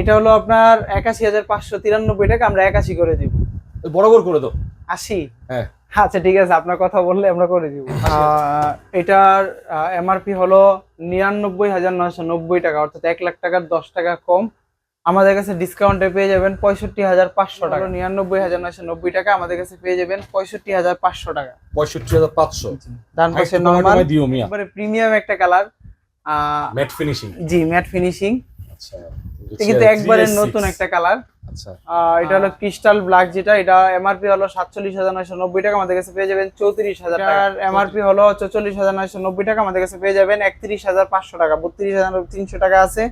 এটা হলো আপনার একাশি হাজার পাঁচশো তিরানব্বই টাকা আমরা একাশি করে দিব। বরাবর করে দাও। আশি? হ্যাঁ। আচ্ছা ঠিক আছে আপনার কথা বললে আমরা করে দিব। এটার এমআরপি হলো নিরানব্বই হাজার নয়শো নব্বই টাকা অর্থাৎ এক লাখ টাকার দশ টাকা কম। আমাদের কাছে ডিসকাউন্টে পেয়ে যাবেন পঁয়ষট্টি হাজার পাঁচশো টাকা। নিরানব্বই হাজার নয়শো নব্বই টাকা আমাদের কাছে পেয়ে যাবেন পঁয়ষট্টি হাজার পাঁচশো টাকা। পঁয়ষট্টি হাজার পাঁচশো। ডান পাশে নর্মাল দিও মিয়া। প্রিমিয়াম একটা কালার ম্যাট ফিনিশিং জি ম্যাট ফিনিশিং আচ্ছা। কিন্তু একবারে 3S6 নতুন একটা কালার আচ্ছা। এটা হলো ক্রিস্টাল ব্ল্যাক যেটা এটা এমআরপি হলো সাতচল্লিশ হাজার নয়শো নব্বই টাকা আমাদের কাছে পেয়ে যাবেন চৌত্রিশ হাজার টাকার এমআরপি হলো চৌচল্লিশ হাজার নয়শো নব্বই টাকা আমাদের কাছে পেয়ে যাবেন একত্রিশ হাজার পাঁচশো টাকা। বত্রিশ হাজার তিনশো টাকা আছে।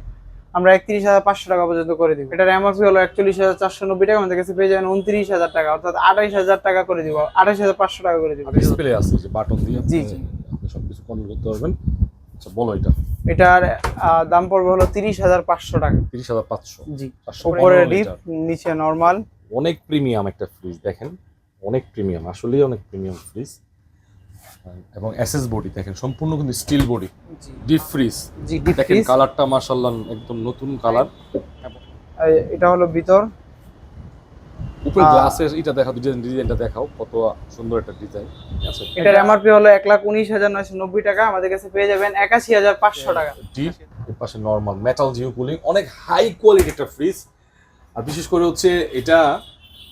আমরা একত্রিশ হাজার পাঁচশো টাকা পর্যন্ত করে দিব। এটার এমআরপি হলো একচল্লিশ হাজার চারশো নব্বই টাকা আমাদের কাছে পেয়ে যাবেন উনত্রিশ হাজার টাকা অর্থাৎ আঠাইশ হাজার টাকা করে দিব। আঠাইশ হাজার পাঁচশো টাকা করে দিব। ডিসপ্লে আছে যে বাটন দিয়ে জি, জি। সবকিছু কন্ট্রোল করতে পারবেন। আচ্ছা বলো এটা। এটার দাম পড়বে হলো তিরিশ হাজার পাঁচশো টাকা। তিরিশ হাজার পাঁচশো? জি। উপরে ডিপ নিচে নর্মাল। অনেক প্রিমিয়াম একটা ফ্রিজ দেখেন। অনেক প্রিমিয়াম আসলেই অনেক প্রিমিয়াম ফ্রিজ এবং এসএস বডি দেখেন সম্পূর্ণ কিন্তু স্টিল বডি ডিপ ফ্রিজ জি ডিপ দেখেন কালারটা মাশাআল্লাহ একদম নতুন কালার এটা হলো ভিতর। উপরে গ্লাসের এটা দেখাও ডিজাইন ডিজাইনটা দেখাও কত সুন্দর একটা ডিজাইন আছে। এটার এমআরপি হলো এক লাখ উনিশ হাজার নয়শো নব্বই টাকা আমাদের কাছে পেয়ে যাবেন একাশি হাজার পাঁচশো টাকা। ডিপ এর পাশে নরমাল মেটাল জিও কুলিং অনেক হাই কোয়ালিটি একটা ফ্রিজ আর বিশেষ করে হচ্ছে এটা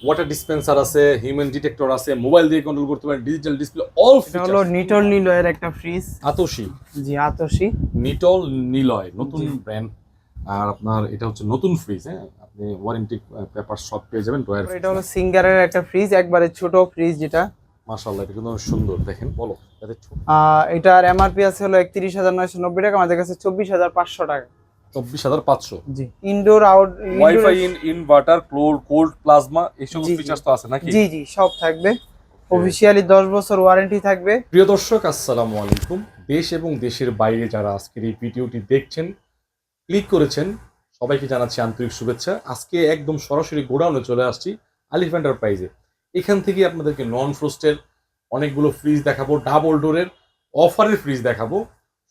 ওয়াটার ডিসপেন্সার আছে হিউম্যান ডিটেক্টর আছে মোবাইল দিয়ে কন্ট্রোল করতে পারেন ডিজিটাল ডিসপ্লে অল এটা হলো নিটল নিলয়ের একটা ফ্রিজ আতসী জি আতসি নিটল নিলয় নতুন ব্র্যান্ড আর আপনার এটা হচ্ছে নতুন ফ্রিজ হ্যাঁ? আপনি ওয়ারেন্টি পেপার সব পেয়ে যাবেন ড্রয়ার এটা হলো সিঙ্গারের একটা ফ্রিজ একবারে ছোট ফ্রিজ যেটা। মাশাআল্লাহ এটা কিন্তু সুন্দর দেখেন বলো এটার এমআরপি আছে হলো একত্রিশ হাজার নয়শো নব্বই টাকা আমাদের কাছে চব্বিশ হাজার পাঁচশো টাকা। চব্বিশ হাজার পাঁচশো? জি indoor out wifi in inverter cold cold plasma এইসব জি। ফিচার্স তো আছে নাকি? জি জি সব থাকবে। অফিসিয়ালি দশ বছর ওয়ারেন্টি থাকবে। প্রিয় দর্শক আসসালামু আলাইকুম। দেশ এবং দেশের বাইরে যারা আজকের এই ভিডিওটি দেখছেন ক্লিক করেছেন সবাইকে জানাচ্ছি আন্তরিক শুভেচ্ছা। আজকে একদম সরাসরি গোডাউনে চলে আসছি আলিফ এন্টারপ্রাইজে। এখান থেকে আপনাদেরকে নন ফ্রোস্টের অনেকগুলো ফ্রিজ দেখাবো ডাবল ডোরের অফারের ফ্রিজ দেখাবো।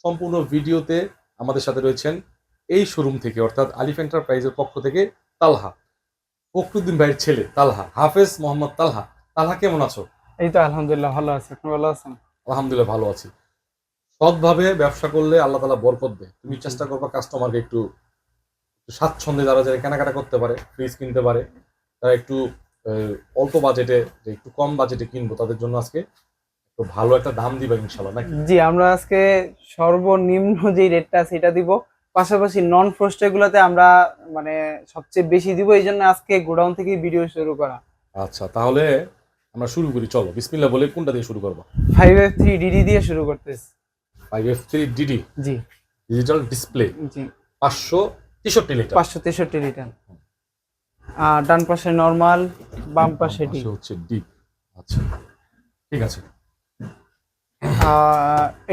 সম্পূর্ণ ভিডিওতে আমাদের সাথে রয়েছেন এই শোরুম থেকে অর্থাৎ আলিফ এন্টারপ্রাইজের পক্ষ থেকে তালহা। ফখরুদ্দিন ভাইয়ের ছেলে তালহা হাফেজ মোহাম্মদ তালহা। তালহা কেমন আছো? এই তো আলহামদুলিল্লাহ ভালো আছে। আপনি ভালো আছেন? আলহামদুলিল্লাহ ভালো আছি। সৎভাবে ব্যবসা করলে আল্লাহ তালা বরকত দেয়। তুমি চেষ্টা করবা কাস্টমারকে একটু একটু স্বাচ্ছন্দ্যে যারা যারা কেনাকাটা করতে পারে ফ্রিজ কিনতে পারে তারা একটু অল্প বাজেটে একটু কম বাজেটে কিনবো তাদের জন্য আজকে একটু ভালো একটা দাম দিবে ইনশাল্লাহ নাকি? জি আমরা আজকে সর্বনিম্ন যে রেটটা আছে এটা দিব। পাশাপাশি নন ফ্রস্টেড গুলাতে আমরা মানে সবচেয়ে বেশি দিব এই জন্য আজকে গোডাউন থেকে ভিডিও শুরু করা। আচ্ছা তাহলে আমরা শুরু করি চলো বিসমিল্লাহ বলে কোনটা দিয়ে শুরু করব? ফাইভ এফ থ্রি ডিডি দিয়ে শুরু করতেছি। ফাইভ এফ থ্রি ডিডি জি। ডিজিটাল ডিসপ্লে জি। পাঁচশো তেষট্টি লিটার। পাঁচশো তেষট্টি লিটার। আর ডান পাশে নর্মাল বাম পাশে ডি হচ্ছে ডিপ আচ্ছা ঠিক আছে।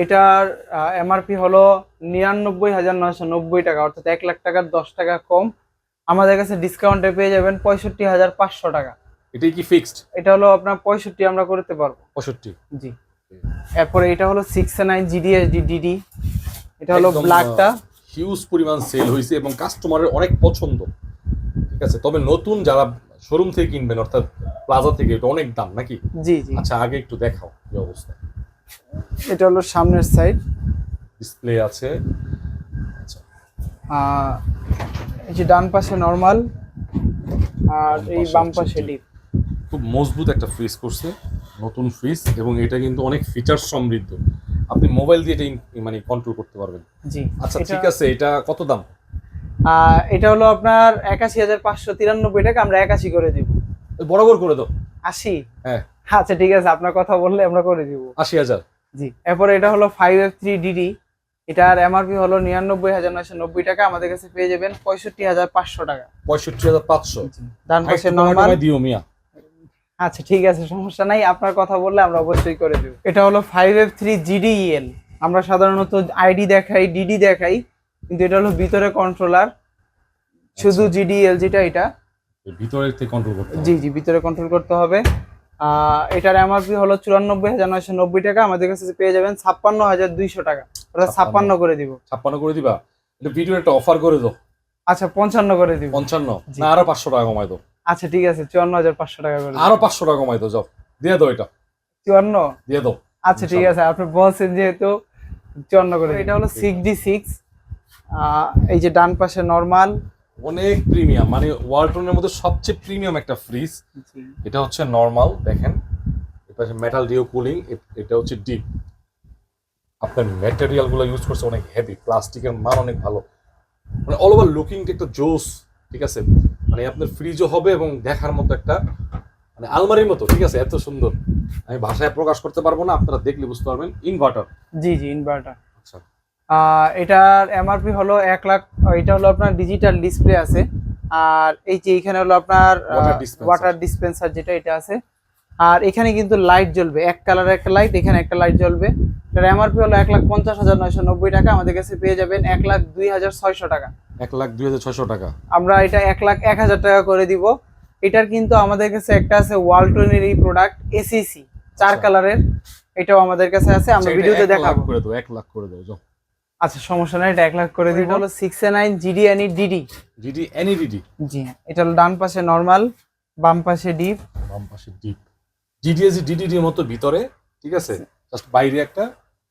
এটার এমআরপি হলো নিরানব্বই হাজার নয়শো নব্বই টাকা অর্থাৎ এক লাখ টাকার দশ টাকা কম। আমাদের কাছে ডিসকাউন্টে পেয়ে যাবেন পঁয়ষট্টি হাজার পাঁচশো টাকা। এটাই কি ফিক্সড এটা হলো আপনার পঁয়ষট্টি আমরা করতে পারব। পঁয়ষট্টি। জি। এরপরে এটা হলো সিক্স নাইন জিডিএসডি ডিডি এটা হলো ব্ল্যাকটা হিউজ পরিমাণ সেল হয়েছে এবং কাস্টমারের অনেক পছন্দ। ঠিক আছে? তবে নতুন যারা শোরুম থেকে কিনবেন অর্থাৎ প্লাজা থেকে এটা অনেক দাম নাকি? জি জি। আচ্ছা আগে একটু দেখাও কি অবস্থা। এটা হলো সামনের সাইড ডিসপ্লে আছে। আচ্ছা। এই যে ডান পাশে নর্মাল আর এই বাম পাশে ডিপ খুব মজবুত একটা ফ্রিজ করছে নতুন ফ্রিজ এবং এটা কিন্তু অনেক ফিচার সমৃদ্ধ। আপনি মোবাইল দিয়ে এটা মানে কন্ট্রোল করতে পারবেন। জি আচ্ছা ঠিক আছে এটা কত দাম? এটা হলো আপনার একাশি হাজার পাঁচশো তিরানব্বই টাকা আমরা একাশি করে দিব। বরাবর করে দাও। আশি? হ্যাঁ। আচ্ছা ঠিক আছে আপনার কথা বললে আমরা করে দিব। আশি হাজার। জি এরপরে এটা হলো ফাইভ এফ থ্রি ডিডি এটার এমআরপি হলো নিরানব্বই হাজার নয়শো নব্বই টাকা আমাদের কাছে পেয়ে যাবেন পঁয়ষট্টি হাজার পাঁচশো টাকা। পঁয়ষট্টি হাজার পাঁচশো। ডান পাশে নর্মাল দিও মিয়া। আচ্ছা ঠিক আছে সমস্যা নাই। আপনার কথা বললে আমরা অবশ্যই করে দেব। এটা হলো ফাইভ এফ থ্রি জিডিএল আমরা সাধারণত আইডি দেখাই ডিডি দেখাই কিন্তু এটা হলো ভিতরে কন্ট্রোলার শুধু জিডিএল যেটা এটা। এর ভিতরের থেকে কন্ট্রোল করতে জি জি ভিতরে কন্ট্রোল করতে হবে। এটার এমআরপি হলো চুরানব্বই হাজার নয়শো নব্বই টাকা। আমাদের কাছে পেয়ে যাবেন ছাপ্পান্ন হাজার দুইশো টাকা। অর্থাৎ ছাপ্পান্ন। করে দিব। ছাপ্পান্ন করে দিবা? এটা ভিডিও একটা অফার করে দাও। আচ্ছা পঞ্চান্ন করে দিব। পঞ্চান্ন। না আরও পাঁচশো টাকা কমাই দাও। আচ্ছা ঠিক আছে চুয়ান্ন হাজার পাঁচশো টাকা করে আরও পাঁচশো টাকা কমাই দাও যাও। দিয়ে দাও এটা। চুয়ান্ন? দিয়ে দাও। আচ্ছা ঠিক আছে আপনি বলছেন যেহেতু চুয়ান্ন করে এটা হলো সিক্স ডি সিক্স এই যে ডান পাশে নর্মাল অনেক প্রিমিয়াম মানে ওয়ালটনের মধ্যে সবচেয়ে প্রিমিয়াম একটা ফ্রিজ এটা হচ্ছে নর্মাল দেখেন। হচ্ছে মেটাল ডিও কুলিং এটা হচ্ছে ডিপ আপনার ম্যাটেরিয়ালগুলো ইউজ করছে অনেক হেভি প্লাস্টিকের মান অনেক ভালো। মানে অল ওভার লুকিং একটা জোস ঠিক আছে? মানে আপনার ফ্রিজও হবে এবং দেখার মতো একটা মানে আলমারির মতো ঠিক আছে? এত সুন্দর। আমি ভাষায় প্রকাশ করতে পারব না আপনারা দেখলে বুঝতে পারবেন। ইনভার্টার জি জি ইনভার্টার আচ্ছা। এটার এমআরপি হলো এক লাখ এটা হলো আপনার ডিজিটাল ডিসপ্লে আছে। আর এই যে এখানে হলো আপনার ওয়াটার ডিসপেন্সার যেটা এটা আছে। আর এখানে কিন্তু লাইট জ্বলবে। এক কালারের একটা লাইট এখানে একটা লাইট জ্বলবে। এটার এমআরপি হলো এক লাখ পঞ্চাশ হাজার নয়শো নব্বই টাকা। আমাদের কাছে পেয়ে যাবেন এক লাখ দুই হাজার ছয়শো টাকা। এক লাখ দুই হাজার ছয়শো টাকা। আমরা এটা এক লাখ এক হাজার টাকা করে দিব। এটার কিন্তু আমাদের কাছে একটা আছে ওয়ালটনের এই প্রোডাক্ট এসিসি চার আচ্ছা। কালারের এটাও আমাদের কাছে আছে আমরা আচ্ছা, ভিডিওতে দেখাবো। করে দাও এক লাখ করে দাও আচ্ছা সমস্যা নাই এটা এক লাখ করে দিব। হলো six nine GD any DD DD any DD জি এটা হলো ডান পাশে নর্মাল বাম পাশে ডিপ বাম পাশে ডিপ ডিডিএসি ডিডিডির মতো ভিতরে ঠিক আছে? জাস্ট বাইরে একটা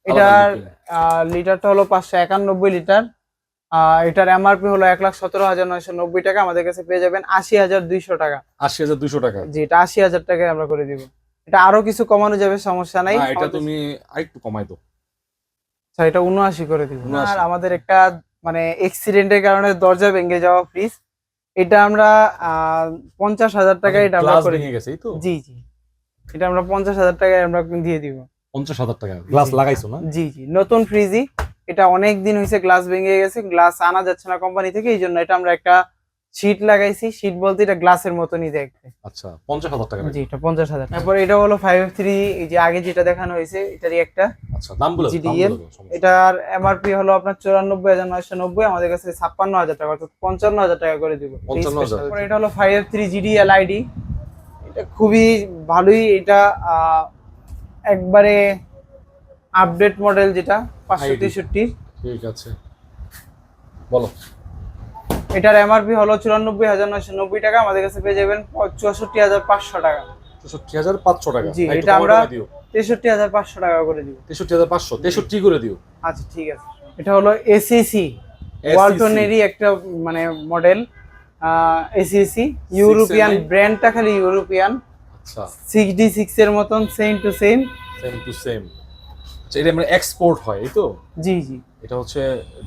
এটার লিটারটা হলো পাঁচশো একানব্বই লিটার। এটার এমআরপি হলো এক লাখ সতেরো হাজার নয়শো নব্বই টাকা। আমাদের কাছে পেয়ে যাবেন আশি হাজার দুইশো টাকা। আশি হাজার দুশো টাকা। জি এটা আশি হাজার টাকায় আমরা করে দিব। এটা আরও কিছু কমানো যাবে সমস্যা নাই। না, এটা তুমি আরেকটু কমাই দাও। আচ্ছা এটা উনআশি করে দিব। আর আমাদের একটা মানে এক্সিডেন্টের কারণে দরজা ভেঙে যাওয়া ফ্রিজ এটা আমরা পঞ্চাশ হাজার টাকায় এটা আমরা করে গেছে তো? জি জি। এটা আমরা পঞ্চাশ হাজার টাকায় আমরা দিয়ে দিব। পঞ্চাশ হাজার টাকা। গ্লাস। লাগাইছো না? জি জি। নতুন ফ্রিজই এটা অনেক দিন হয়েছে গ্লাস ভেঙে গেছে গ্লাস আনা যাচ্ছে না কোম্পানি থেকে এই জন্য এটা আমরা একটা শীট লাগাইছি। শীট বলতে এটা গ্লাসের মতনই দেখতে। আচ্ছা পঞ্চাশ হাজার টাকা জি এটা পঞ্চাশ হাজার তারপর এটা হলো ফাইভ থ্রি এই যে আগে যেটা দেখানো হয়েছে এটারই একটা আচ্ছা দাম বলে নেই। এটার এমআরপি হলো আপনার চুরানব্বই হাজার নয়শো নব্বই আমাদের কাছে ছাপ্পান্ন হাজার টাকা অর্থাৎ পঞ্চান্ন হাজার টাকা করে দিব। 55,000 তারপর এটা হলো five three GD L ID এটা খুবই ভালোই এটা একবারে আপডেট মডেল যেটা পাঁচশো তেষট্টি। ঠিক আছে। বলো। এটার এমআরপি হলো চুরানব্বই হাজার নয়শো নব্বই টাকা আমাদের কাছে পেয়ে যাবেন চৌষট্টি হাজার পাঁচশো টাকা। চৌষট্টি হাজার পাঁচশো টাকা। জি, এটা আমরা- তেষট্টি হাজার পাঁচশো টাকা করে দিব। তেষট্টি হাজার পাঁচশো। তেষট্টি করে দিও। আচ্ছা ঠিক আছে। এটা হলো এসিসি ওয়ালটনেরই একটা মানে মডেল এসিসি ইউরোপিয়ান ব্র্যান্ডটা খালি ইউরোপিয়ান আচ্ছা। সিক্স ডি সিক্স এর মতন same to same same to same এটা মানে এক্সপোর্ট হয় এই তো? জি জি। এটা হচ্ছে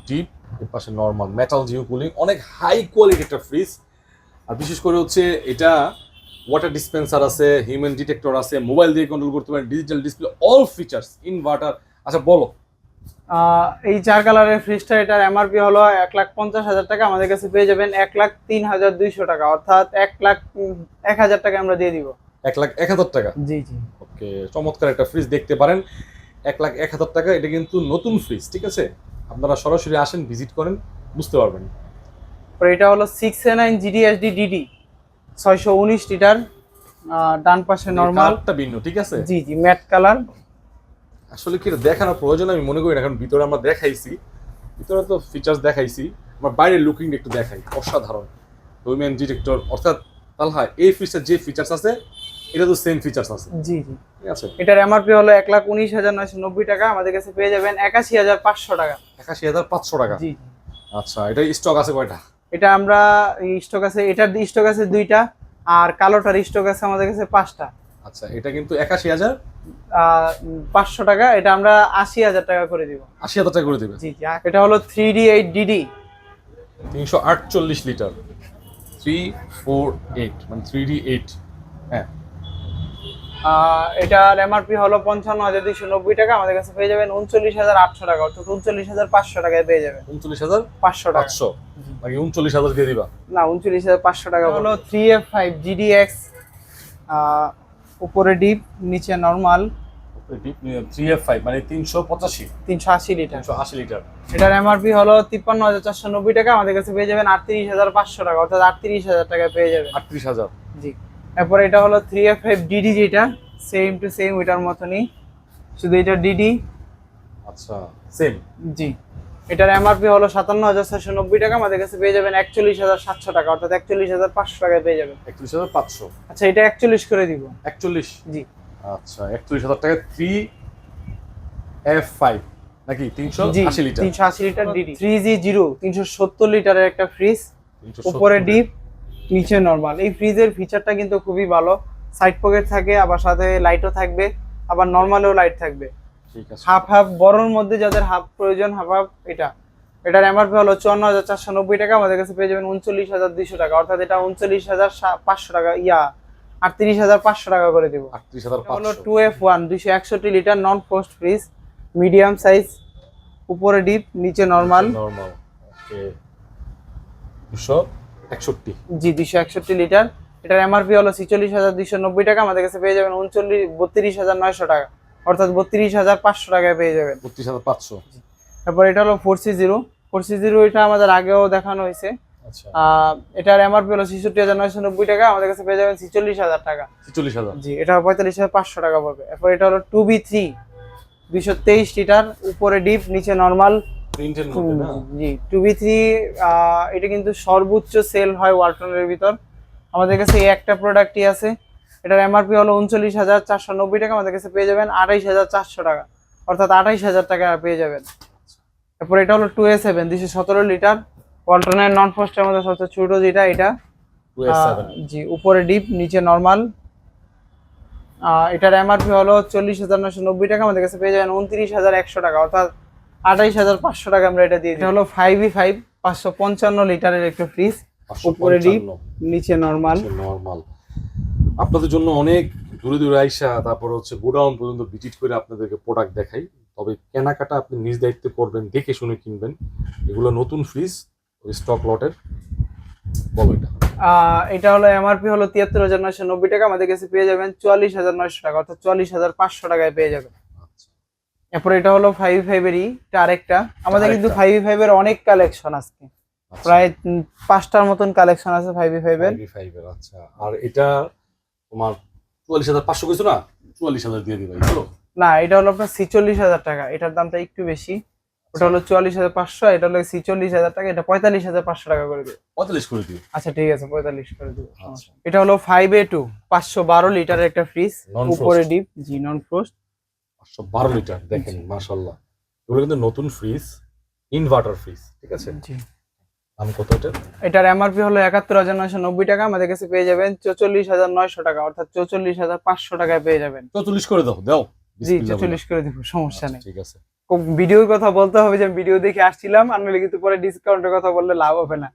ডিপ এর পাশে নর্মাল মেটাল জিও কুলিং অনেক হাই কোয়ালিটি একটা ফ্রিজ আর বিশেষ করে হচ্ছে এটা ওয়াটার ডিসপেন্সার আছে হিউম্যান ডিটেক্টর আছে মোবাইল দিয়ে কন্ট্রোল করতে পারেন digital display all features inverter আচ্ছা বলো। এই চার কালারের ফ্রিজটা এটার এমআরপি হলো এক লাখ পঞ্চাশ হাজার টাকা আমাদের কাছে পেয়ে যাবেন এক লাখ তিন হাজার দুইশো টাকা অর্থাৎ এক লাখ এক হাজার টাকা আমরা দিয়ে দিব। এক লাখ এক হাজার টাকা। জি জি। ওকে চমৎকার একটা ফ্রিজ দেখতে পারেন। এক লাখ এক হাজার টাকা এটা কিন্তু নতুন ফ্রিজ ঠিক আছে? আপনারা সরাসরি আসেন ভিজিট করেন বুঝতে পারবেন। এটা হলো six A nine GDSD DD ছয়শো উনিশ লিটার ডান পাশে নর্মাল কালারটা ভিন্ন ঠিক আছে? জি জি ম্যাট কালার আসলে কি দেখানোর প্রয়োজন আমি মনে করি না কারণ ভিতরে আমরা দেখাইছি। ভিতরে তো ফিচার্স দেখাইছি আমার বাইরের লুকিং একটু দেখাই অসাধারণ। উইমেন ডিরেক্টর অর্থাৎ তালহা এই ফিচার যে ফিচার্স আছে এটা তো সেম ফিচার্স আছে। জি জি। আছে? এটার এমআরপি হলো এক লাখ উনিশ হাজার নয়শো নব্বই টাকা। আমাদের কাছে পেয়ে যাবেন একাশি হাজার পাঁচশো টাকা। একাশি হাজার পাঁচশো টাকা? জি আচ্ছা এটা স্টক আছে কয়টা? এটা আমরা স্টক আছে এটার স্টক আছে দুইটা আর কালোটার স্টক আছে আমাদের কাছে পাঁচটা। আচ্ছা এটা কিন্তু একাশি হাজার? পাঁচশো টাকা এটা আমরা আশি হাজার টাকা করে দিব। আশি হাজার টাকা করে দেবে জি জি এটা হলো থ্রি ডি এইট ডিডি তিনশো আটচল্লিশ লিটার। থ্রি ফোর এইট মানে থ্রি ডি এইট হ্যাঁ। এটার এমআরপি হলো পঞ্চান্ন হাজার দুইশো নব্বই টাকা আমাদের কাছে পেয়ে যাবেন উনচল্লিশ হাজার আটশো টাকা। অর্থাৎ উনচল্লিশ হাজার পাঁচশো টাকায় পেয়ে যাবেন। উনচল্লিশ হাজার? পাঁচশো টাকা। পাঁচশো? নাকি উনচল্লিশ হাজার দিয়ে দিবা। না উনচল্লিশ হাজার পাঁচশো টাকা হলো three F five GD X উপরে ডিপ নিচে নর্মাল। থ্রি এফ ফাইভ মানে তিনশো পঁচাশি। তিনশো আশি লিটার। তিনশো আশি লিটার। এটার এমআরপি হলো তিপ্পান্ন হাজার চারশো নব্বই টাকা আমাদের কাছে পেয়ে যাবেন আটত্রিশ হাজার পাঁচশো টাকা অর্থাৎ আটত্রিশ হাজার টাকায় পেয়ে যাবেন। আটত্রিশ হাজার। জি। এরপর এটা হলো থ্রি এফ ফাইভ ডিডি যেটা সেম টু সেম ওইটার মতনই। শুধু এটা ডিডি আচ্ছা সেম জি। এটার এমআরপি হলো সাতান্ন হাজার ছয়শো নব্বই টাকা আমাদের কাছে পেয়ে যাবেন একচল্লিশ হাজার সাতশো টাকা অর্থাৎ একচল্লিশ হাজার পাঁচশো টাকায় পেয়ে যাবেন। একত্রিশ হাজার পাঁচশো? আচ্ছা এটা একচল্লিশ করে দিব। একচল্লিশ? জি। আচ্ছা একচল্লিশ হাজার টাকা থ্রি এফ ফাইভ নাকি তিনশো আশি লিটার? তিনশো আশি litre DD three G zero তিনশো সত্তর লিটারের একটা ফ্রিজ উপরে ডিপ নিচে নর্মাল এই ফ্রিজের ফিচারটা কিন্তু খুবই ভালো। সাইড পকেট থাকে আবার সাথে লাইটও থাকবে আবার নর্মালেও লাইট থাকবে। হাফ হাফ বড়র মধ্যে যাদের হাফ প্রয়োজন হাফ হাফ এটা। এটার এমআরপি হলো চুয়ান্ন হাজার চারশো নব্বই টাকা আমাদের কাছে পেয়ে যাবেন উনচল্লিশ হাজার দুইশো টাকা। অর্থাৎ এটা উনচল্লিশ হাজার পাঁচশো টাকা ইয়া আটত্রিশ হাজার পাঁচশো টাকা করে দেবো। আটত্রিশ হাজার হলো টু এফ ওয়ান দুইশো একষট্টি litre non frost fridge medium size উপরে ডিপ নিচে নর্মাল নর্মাল দুশো একষট্টি। জি দুইশো একষট্টি লিটার। এটার এমআরপি হলো ছিচল্লিশ হাজার দুইশো নব্বই টাকা আমাদের কাছে পেয়ে যাবেন উনচল্লিশ বত্রিশ হাজার নয়শো টাকা। অর্থাৎ বত্রিশ হাজার পাঁচশো টাকায় পেয়ে যাবেন। বত্রিশ হাজার পাঁচশো। তারপর এটা হলো four C zero. Four C zero এটা আমাদের আগেও দেখানো হয়েছে। আচ্ছা। এটার এমআরপি হলো ছেষট্টি হাজার নয়শো নব্বই টাকা আমাদের কাছে পেয়ে যাবেন ছিচল্লিশ হাজার টাকা। ছেচল্লিশ হাজার। জি এটা পঁয়তাল্লিশ হাজার পাঁচশো টাকা পড়বে। এরপর এটা হলো টু বি থ্রি। দুইশো তেইশ লিটার উপরে ডিপ নিচে নর্মাল। প্রিন্টের মধ্যে না? জি টু বি থ্রি এটা কিন্তু সর্বোচ্চ সেল হয় ওয়ালটনের ভিতর। আমাদের কাছে এই একটা প্রোডাক্টই আছে। এটার এমআরপি হলো উনচল্লিশ হাজার চারশো নব্বই টাকা। আমাদের কাছে পেয়ে যাবেন আঠাইশ হাজার চারশো টাকা। অর্থাৎ আঠাইশ হাজার টাকা পেয়ে যাবেন। তারপর এটা হলো টু এ সেভেন দুশো সতেরো লিটার ওয়ালটনের নন ফস্টের মধ্যে সবচেয়ে ছোট যেটা এটা। জি উপরে ডিপ নিচে নর্মাল এটার এমআরপি হলো চল্লিশ হাজার নশো নব্বই টাকা। আমাদের কাছে পেয়ে যাবেন উনত্রিশ হাজার একশো টাকা। অর্থাৎ আঠাইশ হাজার পাঁচশো টাকা আমরা এটা দিয়ে দিই। এটা হলো ফাইভ ই ফাইভ পাঁচশো পঞ্চান্ন লিটারের একটা ফ্রিজ উপরে ডিপ নিচে নর্মাল নর্মাল আপনাদের জন্য অনেক দূরে দূরে আইসা তারপর হচ্ছে গোডাউন পর্যন্ত ভিজিট করে আপনাদেরকে প্রোডাক্ট দেখাই। তবে কেনাকাটা আপনি নিজ দায়িত্বে করবেন দেখে শুনে কিনবেন। এগুলো নতুন ফ্রিজ ওই স্টক লটের বলো এটা। এটা হলো এমআরপি হলো তিয়াত্তর হাজার নয়শো নব্বই টাকা। আমাদের কাছে পেয়ে যাবেন চুয়াল্লিশ হাজার নয়শো টাকা অর্থাৎ চুয়াল্লিশ হাজার পাঁচশো টাকায় পেয়ে যাবেন। এরপর এটা হলো ফাইভ ফাইভেরই এটা আরেকটা। আমাদের কিন্তু। ফাইভ ফাইভের অনেক কালেকশন আজকে। আচ্ছা। প্রায় পাঁচটার মতন কালেকশন আছে ফাইভ ফাইভের 5v5 এর, আচ্ছা। আর এটা তোমার চুয়াল্লিশ হাজার পাঁচশো কিছু না? চুয়াল্লিশ হাজার দিয়ে দিবে না এটা হলো আপনার ছিচল্লিশ হাজার টাকা। এটার দামটা একটু বেশি। ওটা হলো চুয়াল্লিশ হাজার পাঁচশো এটা হলো ছিচল্লিশ হাজার টাকা এটা পঁয়তাল্লিশ হাজার পাঁচশো টাকা করে দেবে। পঁয়তাল্লিশ করে দিবে আচ্ছা ঠিক আছে পঁয়তাল্লিশ করে দেবো আচ্ছা। এটা হলো ফাইভ এ টু পাঁচশো বারো লিটারের একটা ফ্রিজ উপরে ডিপ জি নন ফ্রোস্ট পাঁচশো বারো লিটার দেখেন মাশাল্লাহ এগুলো কিন্তু নতুন ফ্রিজ ইনভার্টার ফ্রিজ ঠিক আছে? দাম কত এটা? এটার এমআরপি হলো একাত্তর হাজার নয়শো নব্বই টাকা আমাদের কাছে পেয়ে যাবেন চৌচল্লিশ হাজার নয়শো টাকা অর্থাৎ চৌচল্লিশ হাজার পাঁচশো টাকায় পেয়ে যাবেন। চৌচল্লিশ করে দাও দাও। জি চৌচল্লিশ করে দিব সমস্যা আচ্ছা, নেই। ঠিক আছে। ভিডিওর কথা বলতে হবে যে ভিডিও দেখে আসছিলাম আর নইলে কিন্তু পরে ডিসকাউন্টের কথা বললে লাভ হবে না।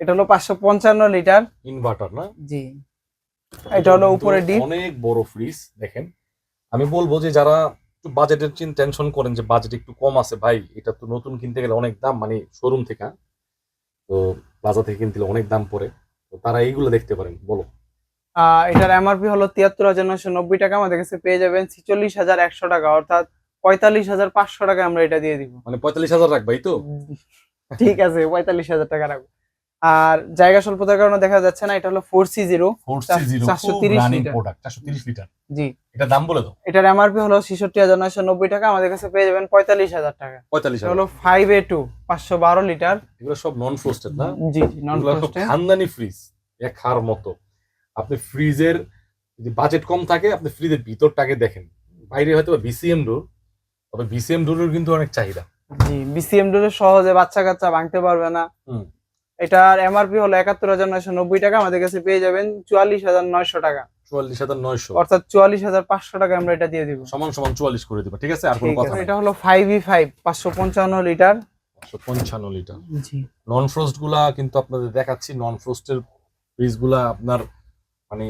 এটা হলো পাঁচশো পঞ্চান্ন লিটার। ইনভার্টার না? জি। এটা হলো উপরে ডিপ। অনেক বড় ফ্রিজ দেখেন। আমি বলব যে যারা একটু বাজেটের চিন টেনশন করেন যে বাজেট একটু কম আছে ভাই এটা তো নতুন কিনতে গেলে অনেক দাম মানে শোরুম থেকে হ্যাঁ? তো প্লাজা থেকে কিনতে অনেক দাম পড়ে। তো তারা এইগুলো দেখতে পারেন বলো। এটার এমআরপি হলো তিয়াত্তর হাজার নয়শো নব্বই টাকা আমাদের কাছে পেয়ে যাবেন ছিচল্লিশ হাজার একশো টাকা অর্থাৎ পঁয়তাল্লিশ হাজার পাঁচশো টাকা আমরা এটা দিয়ে দিব। মানে পঁয়তাল্লিশ হাজার রাখবাই তো? ঠিক আছে পঁয়তাল্লিশ হাজার টাকা রাখব। আর জায়গা স্বল্পতার কারণে দেখা যাচ্ছে না এটা হলো ফোর সি জিরো চার- চারশো তিরিশ লিটার। জি। এটা দাম বলে দাও। এটার এমআরপি হলো ছেষট্টি হাজার নয়শো নব্বই টাকা আমাদের কাছে পেয়ে যাবেন পঁয়তাল্লিশ হাজার টাকা। পঁয়তাল্লিশ এটা হলো ফাইভ এ টু পাঁচশো বারো লিটার এগুলো সব নন ফ্রোস্টেড না? জি নন এগুলো সব খানদানি ফ্রিজ এক খার মতো। আপনি ফ্রিজের যদি বাজেট কম থাকে আপনি ফ্রিজের ভিতরটাকে দেখেন। বাইরে হয়তো বিসিএম ডোর তবে বিসিএম ডোরের কিন্তু অনেক চাহিদা। জি বিসিএম ডোরে সহজে বাচ্চা কাচ্চা ভাঙতে পারবে না। হুম। এটার এমআরপি হলো একাত্তর হাজার নয়শো নব্বই টাকা। আমাদের কাছে পেয়ে যাবেন চুয়াল্লিশ হাজার নয়শো টাকা। চুয়াল্লিশ হাজার নয়শো। অর্থাৎ চুয়াল্লিশ হাজার পাঁচশো টাকা আমরা এটা দিয়ে দিব। সমান সমান চুয়াল্লিশ করে দিবা ঠিক আছে? আর কোনো কথা এটা হলো ফাইভ ই ফাইভ পাঁচশো পঞ্চান্ন লিটার। পাঁচশো পঞ্চান্ন লিটার। জি। নন ফ্রোস্টগুলা কিন্তু আপনাদের দেখাচ্ছি নন ফ্রোস্টের ফ্রিজগুলা আপনার মানে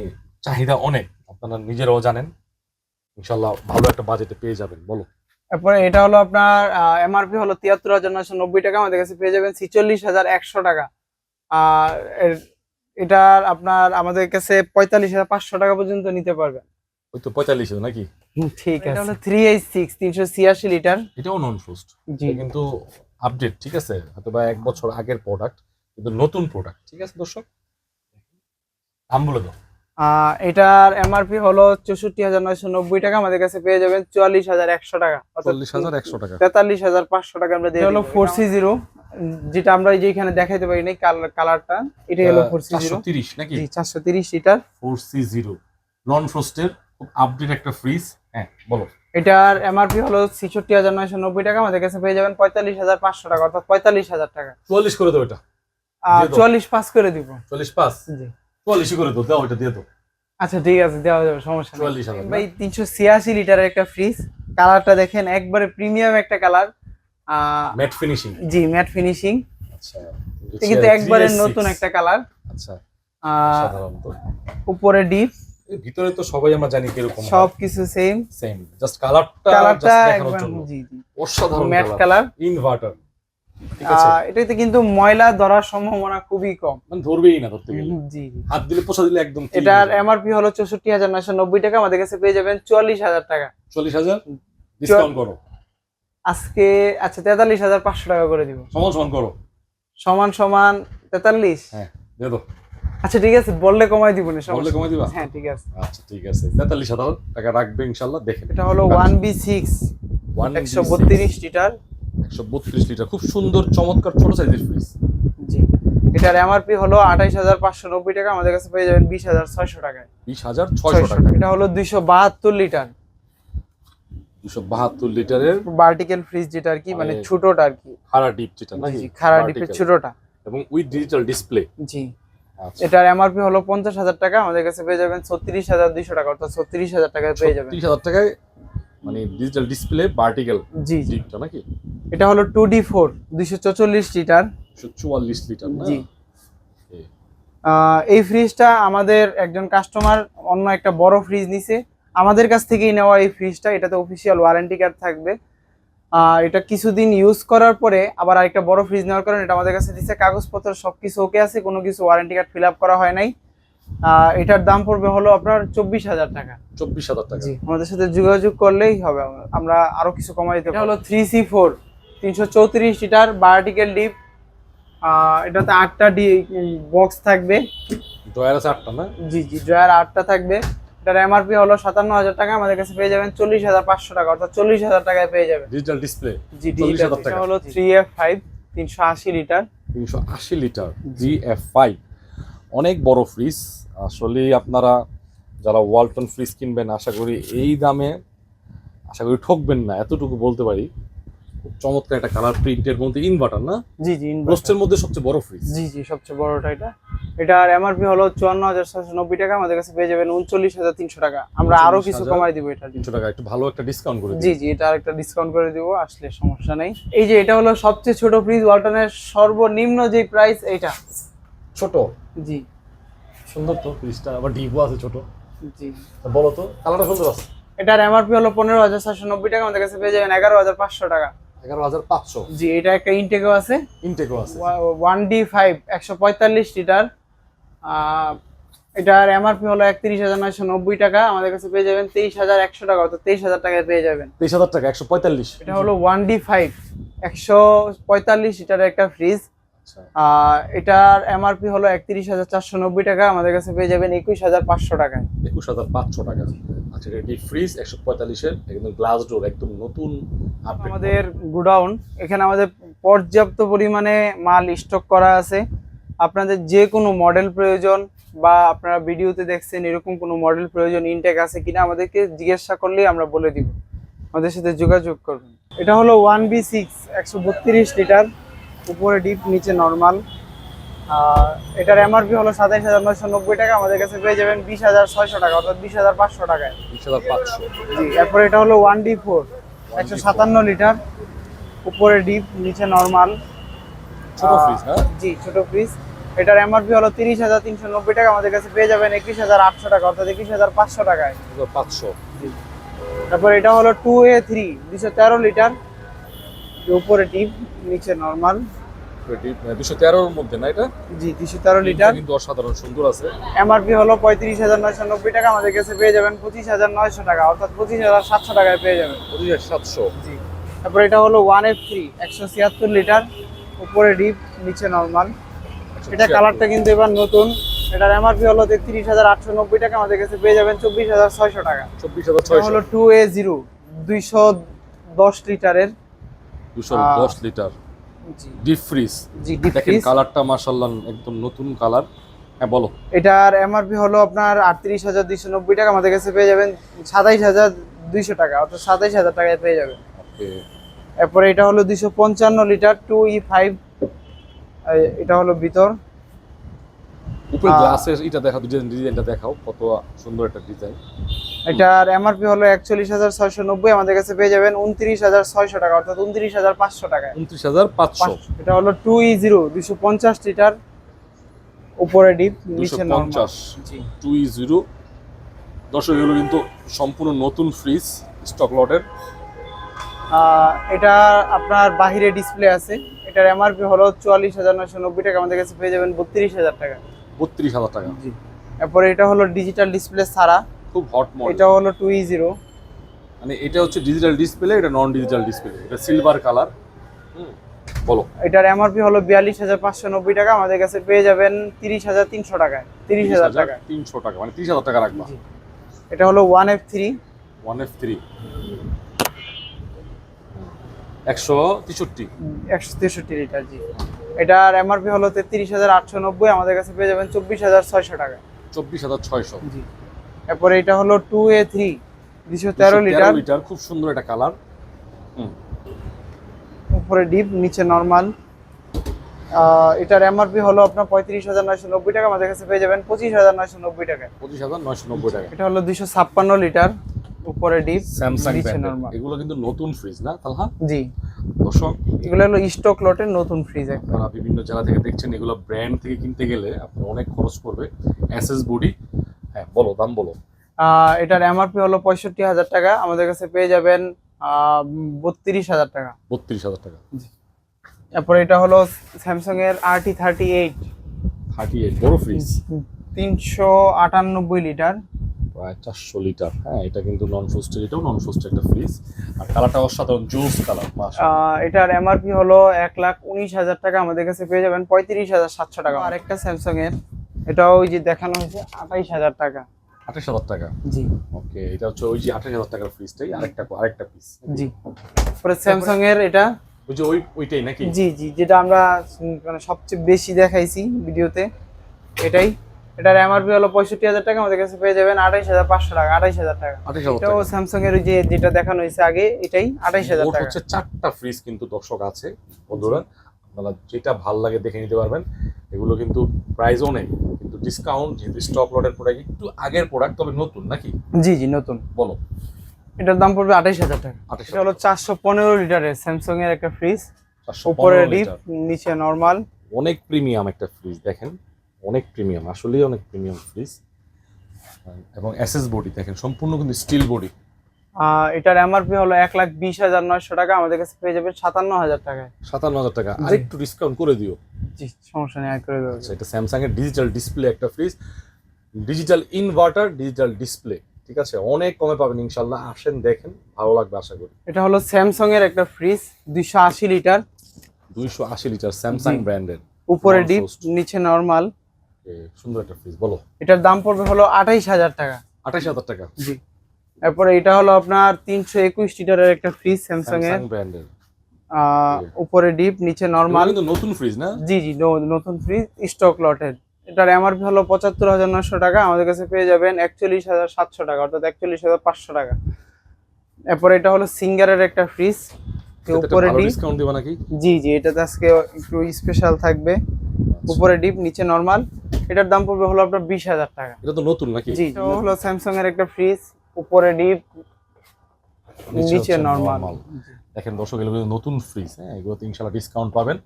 চাহিদা অনেক। আপনারা নিজেরাও জানেন। ইনশাল্লাহ ভালো একটা বাজেটে পেয়ে যাবেন বলো। তারপরে এটা হলো আপনার এমআরপি হলো তিয়াত্তর হাজার নয়শো নব্বই টাকা। আমাদের কাছে পেয়ে যাবেন ছিচল্লিশ হাজার একশো টাকা। আর এর- এটার আপনার আমাদের কাছে পঁয়তাল্লিশ হাজার পাঁচশো টাকা পর্যন্ত নিতে পারবেন। ওই তো পঁয়তাল্লিশ নাকি? ঠিক আছে। হলো থ্রি এইট সিক্স তিনশো ছিয়াশি লিটার। এটাও নন ফ্রোস্ট জি কিন্তু আপডেট ঠিক আছে? হয়তো বা এক বছর আগের প্রোডাক্ট কিন্তু নতুন প্রোডাক্ট ঠিক আছে দর্শক? দাম বলে দাও। আহ, এটার এমআরপি হলো চৌষট্টি হাজার নয়শো নব্বই টাকা আমাদের কাছে পেয়ে যাবেন চুয়াল্লিশ হাজার একশো টাকা। চল্লিশ হাজার একশো টাকা। তেতাল্লিশ হাজার পাঁচশো টাকা আমরা দিয়ে হলো ফোর সি জিরো যেটা আমরা এই যে এখানে দেখাইতে পারি নাই কালারটা এটা হলো ফোর সি চারশো জিরো তিরিশ নাকি? জি চারশো তিরিশ litre four C zero non ফ্রোস্টের খুব আপডেট একটা ফ্রিজ হ্যাঁ বলো। এটার এমআরপি হলো ছেষট্টি হাজার নয়শো নব্বই টাকা। আমাদের কাছে পেয়ে যাবেন পঁয়তাল্লিশ হাজার পাঁচশো টাকা অর্থাৎ পঁয়তাল্লিশ হাজার টাকা। চুয়াল্লিশ করে দাও এটা। আর দিয়ে দাও। চুয়াল্লিশ পাস করে দিব। চল্লিশ পাঁচ জি। চুয়াল্লিশই করে দাও দাও এটা দিয়ে দাও। আচ্ছা ঠিক আছে দেওয়া যাবে সমস্যা নেই? ভাই তিনশো ছিয়াশি লিটারের একটা ফ্রিজ কালারটা দেখেন একবারে প্রিমিয়াম একটা কালার। ম্যাট ফিনিশিং জি ম্যাট ফিনিশিং আচ্ছা কিন্তু একবারে নতুন একটা কালার আচ্ছা সাধারণত। উপরে ডিপ ভিতরে তো সবাই আমরা জানি কীরকম সব কিছু সেম সেম জাস্ট কালারটা কালারটা জি জি। অসাধারণ ম্যাট কালার ইনভার্টার এটাতে কিন্তু ময়লা ধরার সম্ভাবনা খুবই কম। মানে ধরবেই না ধরতে গেলে। জি জি। হাত দিলে পোষা দিলে একদম এটার এমআরপি হলো চৌষট্টি হাজার নয়শো নব্বই টাকা। আমাদের কাছে পেয়ে যাবেন চুয়াল্লিশ হাজার টাকা। চল্লিশ হাজার? ডিসকাউন্ট করো। আজকে আচ্ছা তেতাল্লিশ হাজার পাঁচশো টাকা করে দিব। সমান সমান করো। সমান সমান তেতাল্লিশ? হ্যাঁ দিয়ে দাও। আচ্ছা ঠিক আছে বললে কমাই দিব না বললে কমাই দিবা? হ্যাঁ ঠিক আছে। আচ্ছা ঠিক আছে তেতাল্লিশ হাজার টাকা রাখবে ইনশাল্লাহ দেখেন এটা হলো ওয়ান বি সিক্স ওয়ান একশো বত্রিশ লিটার। একশো বত্রিশ লিটার খুব সুন্দর চমৎকার ছোট সাইজের ফ্রিজ। জি এটার এমআরপি হলো আঠাইশ হাজার পাঁচশো নব্বই টাকা আমাদের কাছে পেয়ে যাবেন বিশ হাজার ছয়শো টাকায়। বিশ হাজার ছয়শো টাকা এটা হলো দুইশো বাহাত্তর লিটার। দুশো বাহাত্তর লিটারের ভার্টিক্যাল ফ্রিজ যেটা আর কি মানে মানে ছোটটা আর কি। খাড়া ডিপ যেটা খারা ডিপের। ছোটটা। এবং উইথ ডিজিটাল ডিসপ্লে জি। আচ্ছা। এটার এমআরপি হলো পঞ্চাশ হাজার টাকা আমাদের কাছে পেয়ে যাবেন ছত্রিশ হাজার দুইশো টাকা অর্থাৎ ছত্রিশ হাজার টাকায় পেয়ে যাবেন তিরিশ হাজার টাকায় মানে ডিজিটাল ডিসপ্লে ভার্টিক্যাল জি ডিপটা নাকি? এটা হলো টু ডি ফোর দুইশো চৌচল্লিশ লিটার। চুয়াল্লিশ লিটার জি। এই ফ্রিজটা আমাদের একজন কাস্টমার অন্য একটা বড় ফ্রিজ নিছে। আমাদের কাছ থেকেই নেওয়া এই ফ্রিজটা এটাতে অফিসিয়াল ওয়ারেন্টি কার্ড থাকবে। আহ, এটা কিছুদিন ইউজ করার পরে আবার আরেকটা বড় ফ্রিজ নেওয়ার কারণে এটা আমাদের কাছে দিচ্ছে কাগজপত্র সবকিছু ওকে আছে কোনো কিছু ওয়ারেন্টি কার্ড ফিল আপ করা হয় নাই। এটার দাম পড়বে হলো আপনার চব্বিশ হাজার টাকা। চব্বিশ হাজার টাকা। জি আমাদের সাথে যোগাযোগ করলেই হবে। আমরা- আরও কিছু কমাই দিতে হলো থ্রি সি ফোর তিনশো চৌত্রিশ লিটার ভার্টিক্যাল ডিপ এটাতে আটটা ডি বক্স থাকবে। ডয়ার আছে আটটা না? জি জি ড্রয়ার আটটা থাকবে। এটার এমআরপি হলো সাতান্ন হাজার টাকা আমাদের কাছে পেয়ে যাবেন চল্লিশ হাজার পাঁচশো টাকা অর্থাৎ চল্লিশ হাজার টাকায় পেয়ে যাবেন। ডিজিটাল ডিসপ্লে জি 40,000 এটা হলো থ্রি এফ ফাইভ তিনশো আশি লিটার। তিনশো আশি লিটার জি এফ ফাইভ অনেক বড় ফ্রিজ আসলে আপনারা যারা ওয়ালটন ফ্রিজ কিনবেন আশা করি এই দামে আশা করি ঠকবেন না এতটুকু বলতে পারি। খুব চমৎকার একটা কালার প্রিন্টের মধ্যে ইনভার্টার না? জি জি। রোস্টের মধ্যে সবচেয়ে বড় ফ্রিজ জি জি সবচেয়ে বড়টা এটা। এটার এমআরপি হলো চুয়ান্ন হাজার ছশো নব্বই টাকা আমাদের কাছে পেয়ে যাবেন উনচল্লিশ হাজার তিনশো টাকা। আমরা আরও কিছু 39,000 কমাই দিব জন্য। তিনশো টাকা একটু ভালো একটা ডিসকাউন্ট করে জি জি এটা আরেকটা ডিসকাউন্ট করে দিব আসলে সমস্যা নেই। এই যে এটা হলো সবচেয়ে ছোট ফ্রিজ ওয়ালটনের সর্বনিম্ন যে প্রাইস এটা। ছোট? জি। সুন্দর তো ফ্রিজটা আবার ডিপও আছে ছোট। জি। বলো তো কালারটা সুন্দর আছে? এটার এমআরপি হলো পনেরো হাজার ছশো নব্বই টাকা আমাদের কাছে পেয়ে যাবেন এগারো হাজার পাঁচশো টাকা। এগারো হাজার পাঁচশো। জি এটা একটা ইনটেকও আছে। ইনটেকও আছে। ওয়ান ডি ফাইভ একশো পঁয়তাল্লিশ লিটার। আহ, এটার এমআরপি হলো একত্রিশ হাজার নয়শো নব্বই টাকা। আমাদের কাছে পেয়ে যাবেন তেইশ হাজার একশো টাকা অর্থাৎ তেইশ হাজার টাকায় পেয়ে যাবেন। তেইশ হাজার টাকা একশো পঁয়তাল্লিশ। এটা হলো ওয়ান ডি ফাইভ একশো পঁয়তাল্লিশ লিটারের একটা ফ্রিজ। এটার এমআরপি হলো একত্রিশ হাজার চারশো নব্বই টাকা আমাদের কাছে পেয়ে যাবেন একুশ হাজার পাঁচশো টাকায়। একুশ হাজার পাঁচশো টাকা। আচ্ছা এটা ফ্রিজ একশো পঁয়তাল্লিশের? একদম গ্লাস ডোর একদম নতুন আমাদের গোডাউন এখানে আমাদের পর্যাপ্ত পরিমাণে মাল স্টক করা আছে। আপনাদের যে কোনো মডেল প্রয়োজন বা আপনারা ভিডিওতে দেখছেন এরকম কোনো মডেল প্রয়োজন ইনটেক আছে কিনা আমাদেরকে জিজ্ঞাসা করলেই আমরা বলে দিব। আমাদের সাথে যোগাযোগ করবেন। এটা হলো ওয়ান বি সিক্স একশো বত্রিশ লিটার। উপরে ডিপ নিচে নর্মাল এটার এমআরপি হলো সাতাইশ হাজার নয়শো নব্বই টাকা। আমাদের কাছে পেয়ে যাবেন বিশ হাজার ছয়শো টাকা অর্থাৎ বিশ হাজার পাঁচশো টাকায়। বিশ হাজার পাঁচশো। জি এরপর এটা হলো ওয়ান ডি ফোর একশো সাতান্ন লিটার। উপরে ডিপ নিচে নর্মাল ছোট ফ্রিজ জি ছোট ফ্রিজ এটার এমআরপি হলো তিরিশ হাজার তিনশো নব্বই টাকা। আমাদের কাছে পেয়ে যাবেন একুশ হাজার আটশো টাকা অর্থাৎ একুশ হাজার পাঁচশো টাকায়। পাঁচশো। তারপর এটা হলো টু এ থ্রি দুশো তেরো লিটার। উপরে ডিপ নিচে নর্মাল দুশো তেরোর মধ্যে না এটা? জি দুশো তেরো লিটার। কিন্তু অসাধারণ সুন্দর আছে। এমআরপি হলো পঁয়ত্রিশ হাজার নয়শো নব্বই টাকা আমাদের কাছে পেয়ে যাবেন পঁচিশ হাজার নয়শো টাকা অর্থাৎ পঁচিশ হাজার সাতশো টাকায় পেয়ে যাবেন। পঁচিশ হাজার সাতশো। জি। তারপর এটা হলো ওয়ান এফ থ্রি একশো ছিয়াত্তর লিটার উপরে ডিপ নিচে নর্মাল এটা কালারটা কিন্তু এবার নতুন। এটার এমআরপি হলো তেত্রিশ হাজার আটশো নব্বই টাকা আমাদের কাছে পেয়ে যাবেন চব্বিশ হাজার ছয়শো টাকা। চব্বিশ হাজার ছয়শো। হলো টু এ জিরো দুইশো দশ লিটারের দুশো দশ লিটার। ডিপ ফ্রিজ দেখেন। কালারটা মার্শাল্লাহ একদম নতুন কালার হ্যাঁ বলো। এটার এমআরপি হলো আপনার আটত্রিশ হাজার দুইশো নব্বই টাকা। আমাদের কাছে পেয়ে যাবেন সাতাইশ হাজার দুইশো টাকা অর্থাৎ সাতাইশ হাজার টাকায় পেয়ে যাবেন। ওকে। এরপরে এটা হলো দুইশো পঞ্চান্ন লিটার টু ই ফাইভ এটা হলো ভিতর। উপরে গ্লাসের এটা দেখাও ডিজাইনটা দেখাও কত সুন্দর একটা ডিজাইন। এটার এমআরপি হলো একচল্লিশ হাজার ছয়শো নব্বই আমাদের কাছে পেয়ে যাবেন উনত্রিশ হাজার ছয়শো টাকা অর্থাৎ উনত্রিশ হাজার পাঁচশো টাকায়। উনত্রিশ হাজার পাঁচশো। এটা হলো টু ই জিরো দুইশো পঞ্চাশ লিটার উপরে ডিপ দুশো নিচে নরমাল পঞ্চাশ। জি। টু ই জিরো দর্শক এগুলো কিন্তু সম্পূর্ণ নতুন ফ্রিজ স্টক লটের এটা আপনার বাহিরে ডিসপ্লে আছে। এটার এমআরপি হলো চুয়াল্লিশ হাজার নয়শো নব্বই টাকা আমাদের কাছে পেয়ে যাবেন বত্রিশ হাজার টাকা বত্রিশ হাজার টাকা। জি। এরপরে এটা হলো ডিজিটাল ডিসপ্লে ছাড়া খুব হট মডেল এটা হলো টু ই জিরো মানে এটা হচ্ছে ডিজিটাল ডিসপ্লে এটা নন ডিজিটাল ডিসপ্লে এটা সিলভার কালার বলো। এটার এমআরপি হলো বিয়াল্লিশ হাজার পাঁচশো নব্বই টাকা। আমাদের কাছে পেয়ে যাবেন তিরিশ হাজার তিনশো টাকায়। তিরিশ হাজার টাকা তিনশো টাকা মানে তিরিশ হাজার টাকা রাখবা। এটা হলো one F three one F three একশো তেষট্টি। একশো তেষট্টি লিটার জি। এটার এমআরপি হলো তেত্রিশ হাজার আটশো নব্বই। আমাদের কাছে পেয়ে যাবেন চব্বিশ হাজার ছয়শো টাকা চব্বিশ হাজার ছয়শো। জি। এরপরে এটা হলো টু এ থ্রি দুশো তেরো লিটার লিটার খুব সুন্দর একটা কালার উপরে ডিপ নিচে নর্মাল এটার এমআরপি হলো আপনার পঁয়ত্রিশ হাজার নয়শো নব্বই টাকা আমাদের কাছে পেয়ে যাবেন পঁচিশ হাজার নয়শো নব্বই টাকায়। পঁচিশ হাজার নয়শো নব্বই টাকা এটা হলো দুশো ছাপ্পান্ন লিটার উপরে ডিপ স্যামসাং নিচে ব্র্যান্ডের নর্মাল এগুলো কিন্তু নতুন ফ্রিজ না তালহা? জি। দর্শক এগুলো হলো স্টক লটের নতুন ফ্রিজ আপনারা বিভিন্ন জেলা থেকে দেখছেন এগুলো ব্র্যান্ড থেকে কিনতে গেলে আপনার অনেক খরচ পড়বে। এসএস বডি হ্যাঁ বলো দাম বলো। এটার এমআরপি হলো পঁয়ষট্টি হাজার টাকা। আমাদের কাছে পেয়ে যাবেন বত্রিশ হাজার টাকা। বত্রিশ হাজার টাকা। তারপরে এটা হলো স্যামসাং এর RT thirty eight thirty eight বড় ফ্রিজ তিনশো আটানব্বই লিটার। প্রায় চারশো লিটার। হ্যাঁ এটা কিন্তু নন ফ্রোস্টেড এটাও নন ফ্রোস্টেড একটা ফ্রিজ আর কালারটা অসাধারণ জুস কালার এটার এমআরপি হলো এক লাখ উনিশ হাজার টাকা। আমাদের কাছে পেয়ে যাবেন পঁয়ত্রিশ হাজার সাতশো টাকা। আরেকটা স্যামসাং এর এটাও ওই যে দেখানো হয়েছে আঠাইশ হাজার টাকা। আঠাশ হাজার টাকা? জি। ওকে এটা হচ্ছে ওই যে আঠাশ হাজার টাকার ফ্রিজটাই আরেকটা আরেকটা পিস জি। তারপরে স্যামসাং এর এটা। ওই যে ওই ওইটাই নাকি? জি জি যেটা আমরা মানে সবচেয়ে বেশি দেখাইছি ভিডিওতে এটাই। এটার এমআরপি হলো পঁয়ষট্টি হাজার টাকা আমাদের কাছে পেয়ে যাবেন আঠাইশ হাজার পাঁচশো টাকা আঠাইশ হাজার টাকা। এটাও স্যামসাং এর ওই যে যেটা দেখানো হয়েছে আগে এটাই আঠাইশ হাজার টাকা। হচ্ছে চারটা ফ্রিজ কিন্তু দর্শক আছে বন্ধুরা। আপনারা যেটা ভালো লাগে দেখে নিতে পারবেন। এগুলো কিন্তু প্রাইসও নেই কিন্তু ডিসকাউন্ট যেহেতু স্টক লটের প্রোডাক্ট একটু আগের প্রোডাক্ট তবে নতুন নাকি? জি জি নতুন। বলো। এটার দাম পড়বে আঠাইশ হাজার টাকা। আঠাশ এটা হলো চারশো পনেরো লিটারের স্যামসাং এর একটা ফ্রিজ উপরে ডিপ নিচে নর্মাল অনেক প্রিমিয়াম একটা ফ্রিজ দেখেন অনেক প্রিমিয়াম আসলেই অনেক প্রিমিয়াম ফ্রিজ এবং এসএস বডি দেখেন সম্পূর্ণ কিন্তু স্টিল বডি এটার এমআরপি হলো এক লাখ বিশ হাজার নয়শো টাকা আমাদের কাছে পেয়ে যাবে সাতান্ন হাজার টাকায়। সাতান্ন হাজার টাকা। আর একটু ডিসকাউন্ট করে দিও। জি সমস্যা নেই করে দেবো। আচ্ছা এটা স্যামসাং এর ডিজিটাল ডিসপ্লে একটা fridge digital inverter digital display ঠিক আছে? অনেক কমে পাবেন ইনশাল্লাহ। আসেন দেখেন ভালো লাগবে আশা করি। এটা হলো স্যামসাং এর একটা ফ্রিজ দুইশো আশি লিটার। দুইশো আশি লিটার স্যামসাং ব্র্যান্ডের উপরে ডিপ। নিচে নর্মাল সুন্দর একটা ফ্রিজ বলো। এটার দাম পড়বে হলো আঠাইশ হাজার টাকা। আঠাশ হাজার টাকা। জি। তারপরে এটা হলো আপনার তিনশো একুশ লিটারের একটা ফ্রিজ স্যামসাং এর। ব্র্যান্ডের উপরে ডিপ নিচে নর্মাল কিন্তু নতুন ফ্রিজ না? জি জি নতুন ফ্রিজ স্টক লটের এটার এমআরপি হলো পঁচাত্তর হাজার নশো টাকা আমাদের কাছে পেয়ে যাবেন একচল্লিশ হাজার সাতশো টাকা অর্থাৎ একচল্লিশ হাজার পাঁচশো টাকা। এরপরে এটা হলো সিঙ্গারের একটা ফ্রিজ এটাতে উপরে ডিপ ডিসকাউন্ট দিবা নাকি? জি জি এটাতে আজকে একটু স্পেশাল থাকবে। উপরে ডিপ নিচে নর্মাল এটার দাম পড়বে হলো আপনার বিশ হাজার টাকা। এটা তো নতুন নাকি? জি এটা হলো স্যামসাং এর একটা ফ্রিজ উপরে ডিপ নিচে নর্মাল দেখেন দর্শক এগুলো নতুন ফ্রিজ হ্যাঁ? এগুলোতে ইনশাল্লাহ ডিসকাউন্ট পাবেন।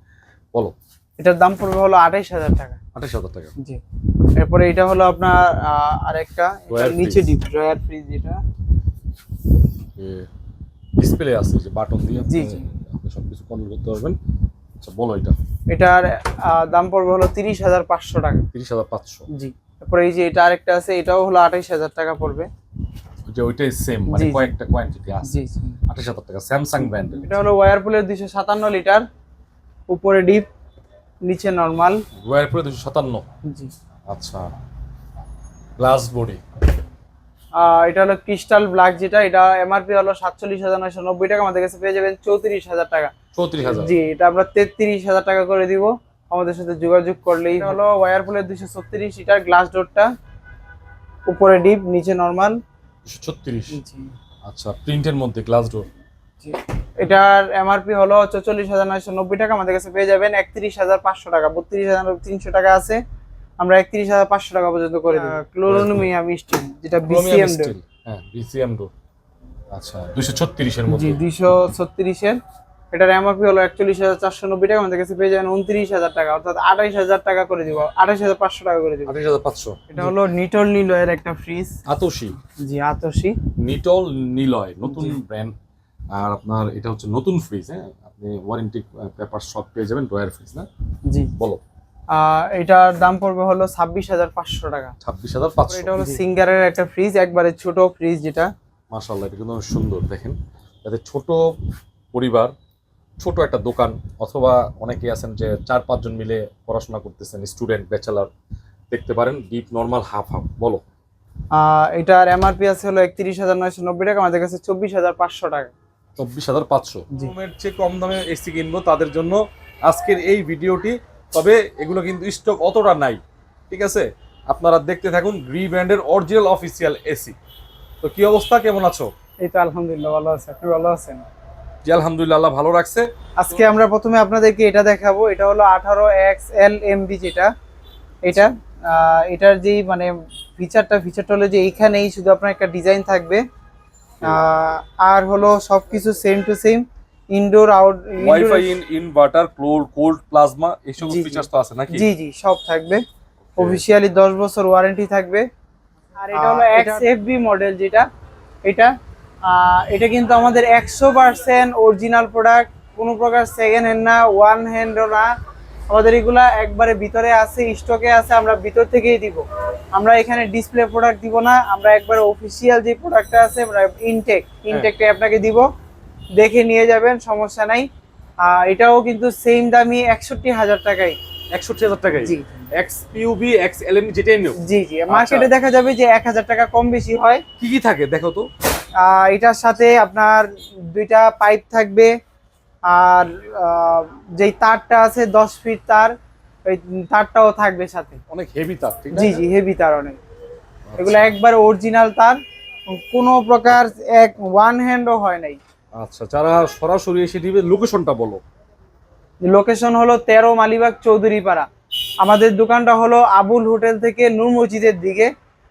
বলো। এটার দাম পড়বে হলো আঠাইশ হাজার টাকা। আঠাশ হাজার টাকা। জি। এরপরে এটা হলো আপনার আরেকটা নিচে। ডিপ ড্রয়ার ফ্রিজ যেটা। ডিসপ্লে আছে যে বাটন দিয়ে জি, জি। আপনি সবকিছু কন্ট্রোল করতে পারবেন। আচ্ছা বলো এটা। এটার দাম পড়বে হলো তিরিশ হাজার পাঁচশো টাকা। তিরিশ হাজার পাঁচশো। জি। তারপরে এই যে এটা আরেকটা আছে এটাও হলো আঠাইশ হাজার টাকা পড়বে। যে ওইটাই সেম মানে। কয়েকটা কোয়ান্টিটি আছে। আঠাশ হাজার টাকা স্যামসাং ব্র্যান্ডের এটা হলো ওয়ারপুলের দুইশো সাতান্ন লিটার উপরে ডিপ নিচে নর্মাল ওয়ারপুরে দুশো সাতান্ন। জি। আচ্ছা গ্লাস বডি এটা হলো ক্রিস্টাল ব্ল্যাক যেটা এটা এমআরপি হলো সাতচল্লিশ হাজার নয়শো নব্বই টাকা আমাদের কাছে পেয়ে যাবেন চৌত্রিশ হাজার টাকা। চৌত্রিশ হাজার। জি এটা আমরা তেত্রিশ হাজার টাকা করে দিব। আমাদের সাথে যোগাযোগ করলেই হলো ওয়ারপুলের দুশো ছত্রিশ এটার গ্লাস ডোরটা উপরে ডিপ নিচে নর্মাল দুশো ছত্রিশ। আচ্ছা প্রিন্টের মধ্যে গ্লাস ডোর এটার এমআরপি হলো চৌচল্লিশ হাজার নয়শো নব্বই টাকা আমাদের কাছে পেয়ে যাবেন একত্রিশ হাজার পাঁচশো টাকা। বত্রিশ হাজার তিনশো টাকা আছে। আমরা একত্রিশ হাজার পাঁচশো টাকা পর্যন্ত করে দিই ক্লোরোনুমিয়াম স্টিল যেটা বিসিএম ডোর হ্যাঁ বিসিএম ডোর আচ্ছা দুশো ছত্রিশের জি মধ্যে দুইশো ছত্রিশের এটার এমআরপি হলো একচল্লিশ হাজার চারশো নব্বই টাকা আমাদের কাছে পেয়ে যাবেন উনত্রিশ হাজার টাকা অর্থাৎ আঠাইশ হাজার টাকা করে দিব আঠাইশ হাজার পাঁচশো টাকা করে দিব। আঠাশ হাজার পাঁচশো। এটা হলো নিটল নিলয়ের একটা ফ্রিজ আতসী জি আতসি নিটল নিলয় নতুন ব্র্যান্ড আর আপনার এটা হচ্ছে নতুন ফ্রিজ হ্যাঁ? আপনি ওয়ারেন্টি পেপার সব পেয়ে যাবেন ড্রয়ার ফ্রিজ না? জি। বলো। এটার দাম পড়বে হলো ছাব্বিশ হাজার পাঁচশো টাকা। ছাব্বিশ হাজার পাঁচশো। এটা হলো সিঙ্গারের একটা ফ্রিজ একবারে ছোট ফ্রিজ যেটা। মার্শাল্লাহ এটা কিন্তু সুন্দর দেখেন। যাতে ছোট পরিবার ছোট একটা দোকান অথবা অনেকে আছেন যে চার পাঁচজন মিলে পড়াশোনা করতেছেন স্টুডেন্ট ব্যাচেলার দেখতে পারেন ডিপ নর্মাল হাফ হাফ বলো। এটার এমআরপি আছে হলো একত্রিশ হাজার নয়শো নব্বই টাকা আমাদের কাছে চব্বিশ হাজার পাঁচশো টাকা। চব্বিশ হাজার পাঁচশো। রুমের চেয়ে কম দামে এসি কিনবো তাদের জন্য আজকের এই ভিডিওটি। তবে এগুলো কিন্তু স্টক অতটা নাই ঠিক আছে? আপনারা দেখতে থাকুন গ্রি ব্র্যান্ডের অরিজিনাল অফিসিয়াল এসি। তো কি অবস্থা? কেমন আছো? এই তো আলহামদুলিল্লাহ ভালো আছে। আপনি ভালো আছেন? জি আলহামদুলিল্লাহ আল্লাহ ভালো রাখছে। আজকে আমরা প্রথমে আপনাদেরকে এটা দেখাবো এটা হলো আঠারো এক্স এল এমবি যেটা। এটা এটার যেই মানে ফিচারটা ফিচারটা হলো যে এইখানেই শুধু আপনার একটা ডিজাইন থাকবে। আর হলো সবকিছু same to same indoor out WiFi in inverter cold cold plasma এইসব জি, জি। তো আছে নাকি? জি জি সব থাকবে। অফিসিয়ালি দশ বছর ওয়ারেন্টি থাকবে। আর এটা হলো আহ, এক্স এফবি মডেল যেটা। এটা এটা কিন্তু আমাদের একশো পার্সেন্ট অরিজিনাল প্রোডাক্ট কোনো প্রকার সেকেন্ড হ্যান্ড না ওয়ান হ্যান্ডও না। আমাদের এগুলা একবারে ভিতরে আছে স্টকে আছে আমরা ভিতর থেকেই দিব। আমরা এখানে ডিসপ্লে প্রোডাক্ট দিব না আমরা একবারে অফিসিয়াল যে প্রোডাক্টটা আছে আমরা ইনটেক ইনটেকটাই আপনাকে দিব। দেখে নিয়ে যাবেন সমস্যা নাই। আহ, এটাও কিন্তু সেম দামি একষট্টি হাজার টাকাই একষট্টি হাজার টাকায়? জি। এক্স পিউবি এক্স এলএম যেটাই জি জি। মার্কেটে দেখা যাবে যে এক হাজার টাকা কম বেশি হয়। কি কি থাকে দেখো তো। এটার সাথে আপনার দুইটা পাইপ থাকবে। আর যেই তারটা আছে দশ ফিট তার ওই তারটাও থাকবে সাথে। অনেক হেভি তার জি জি হেভি তার অনেক। এগুলো একবার অরিজিনাল তার কোনো প্রকার এক ওয়ান হ্যান্ডও হয় নাই। আচ্ছা যারা সরাসরি এসে দিবে লোকেশনটা বলো। লোকেশন হলো তেরো মালিবাগ চৌধুরীপাড়া। আমাদের দোকানটা হলো আবুল হোটেল থেকে নূর মসজিদের দিকে।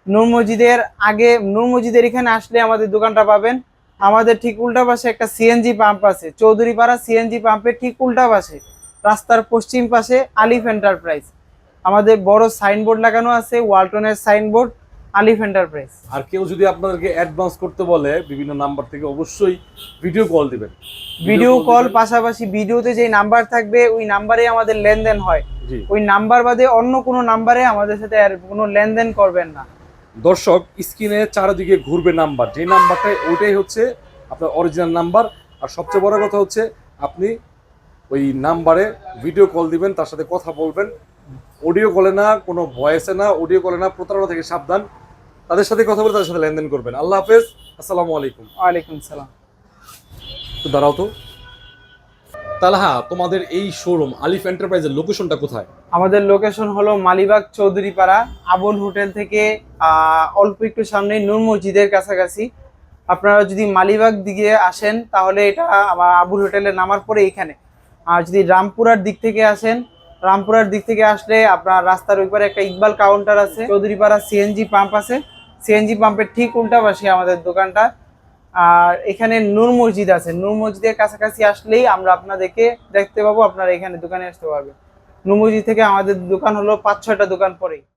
নূর মসজিদের আগে নূর মসজিদের এখানে আসলে আমাদের দোকানটা পাবেন। আমাদের ঠিক উল্টা পাশে একটা সিএনজি পাম্প আছে। চৌধুরীপাড়া সিএনজি পাম্পের ঠিক উল্টা পাশে। রাস্তার পশ্চিম পাশে আলিফ এন্টারপ্রাইজ আমাদের বড় সাইনবোর্ড লাগানো আছে ওয়ালটনের সাইনবোর্ড আলিফ এন্টারপ্রাইজ আর কেউ যদি আপনাদেরকে অ্যাডভান্স করতে বলে বিভিন্ন নাম্বার থেকে অবশ্যই ভিডিও কল দিবেন। ভিডিও কল পাশাপাশি ভিডিওতে যে নাম্বার থাকবে ওই নাম্বারে আমাদের লেনদেন হয়। ওই নাম্বার বাদে অন্য কোনো নাম্বারে আমাদের সাথে আর কোনো লেনদেন করবেন না। দর্শক স্ক্রিনে চারিদিকে ঘুরবে নাম্বার। যে নাম্বারটা ওইটাই হচ্ছে আপনার অরিজিনাল নাম্বার। আর সবচেয়ে বড় কথা হচ্ছে আপনি ওই নাম্বারে ভিডিও কল দিবেন তার সাথে কথা বলবেন। অডিও কলে না কোনো ভয়েসে না অডিও কলে না প্রতারণা থেকে সাবধান। তাদের সাথে কথা বলে তাদের সাথে লেনদেন করবেন। আল্লাহ হাফেজ আসসালামু আলাইকুম। ওয়ালাইকুম সালাম। দাঁড়াও তো। তালহা, তোমাদের এই শোরুম আলিফ এন্টারপ্রাইজের লোকেশনটা কোথায়? আমাদের লোকেশন হলো মালিবাগ চৌধুরীপাড়া, আবুল হোটেল থেকে অল্প একটু সামনে নূর মসজিদের কাছাকাছি। আপনারা যদি মালিবাগ দিকে আসেন, তাহলে এটা আমার আবুল হোটেলে নামার পরে এখানে। আর যদি রামপুরার দিক থেকে আসেন, রামপুরার দিক থেকে আসলে আপনার রাস্তার ওই পারে একটা ইকবাল কাউন্টার আছে। চৌধুরীপাড়া সিএনজি পাম্প আছে। সিএনজি পাম্পের ঠিক উল্টা পাশে আমাদের দোকানটা। আর এখানে নূর মসজিদ আছে। নূর মসজিদের কাছাকাছি আসলেই আমরা আপনাদেরকে দেখতে পাবো, আপনারা এখানে দোকানে আসতে পারবেন। নূর মসজিদ থেকে আমাদের দোকান হলো পাঁচ ছয়টা দোকান পরেই।